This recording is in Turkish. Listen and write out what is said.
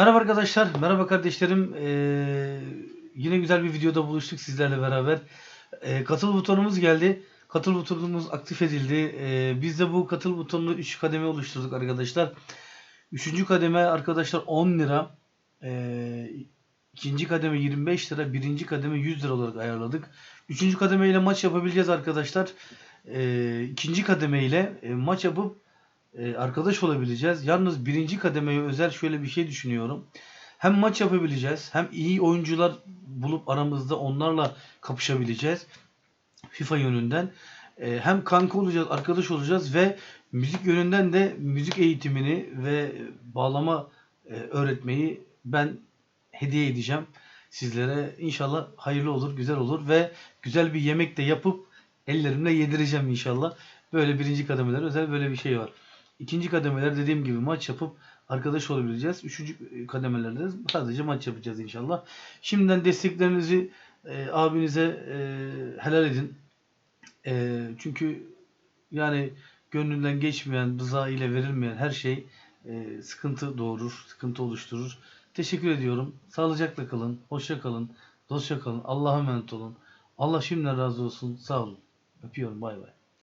Merhaba arkadaşlar, merhaba kardeşlerim. Ee, yine güzel bir videoda buluştuk sizlerle beraber. Ee, katıl butonumuz geldi. Katıl butonumuz aktif edildi. Ee, biz de bu katıl butonunu 3 kademe oluşturduk arkadaşlar. Üçüncü kademe arkadaşlar 10 lira. Ee, ikinci kademe 25 lira. Birinci kademe 100 lira olarak ayarladık. Üçüncü kademe ile maç yapabileceğiz arkadaşlar. Ee, ikinci kademe ile e, maç yapıp e, arkadaş olabileceğiz. Yalnız birinci kademeye özel şöyle bir şey düşünüyorum. Hem maç yapabileceğiz, hem iyi oyuncular bulup aramızda onlarla kapışabileceğiz. FIFA yönünden. E, hem kanka olacağız, arkadaş olacağız ve müzik yönünden de müzik eğitimini ve bağlama e, öğretmeyi ben hediye edeceğim sizlere. İnşallah hayırlı olur, güzel olur ve güzel bir yemek de yapıp ellerimle yedireceğim inşallah. Böyle birinci kademeler özel böyle bir şey var. İkinci kademeler dediğim gibi maç yapıp arkadaş olabileceğiz. Üçüncü kademelerde de sadece maç yapacağız inşallah. Şimdiden desteklerinizi e, abinize e, helal edin. E, çünkü yani gönlünden geçmeyen, rıza ile verilmeyen her şey e, sıkıntı doğurur, sıkıntı oluşturur. Teşekkür ediyorum. Sağlıcakla kalın, hoşça kalın, dostça kalın. Allah'a emanet olun. Allah şimdiden razı olsun. Sağ olun. Öpüyorum. Bay bay.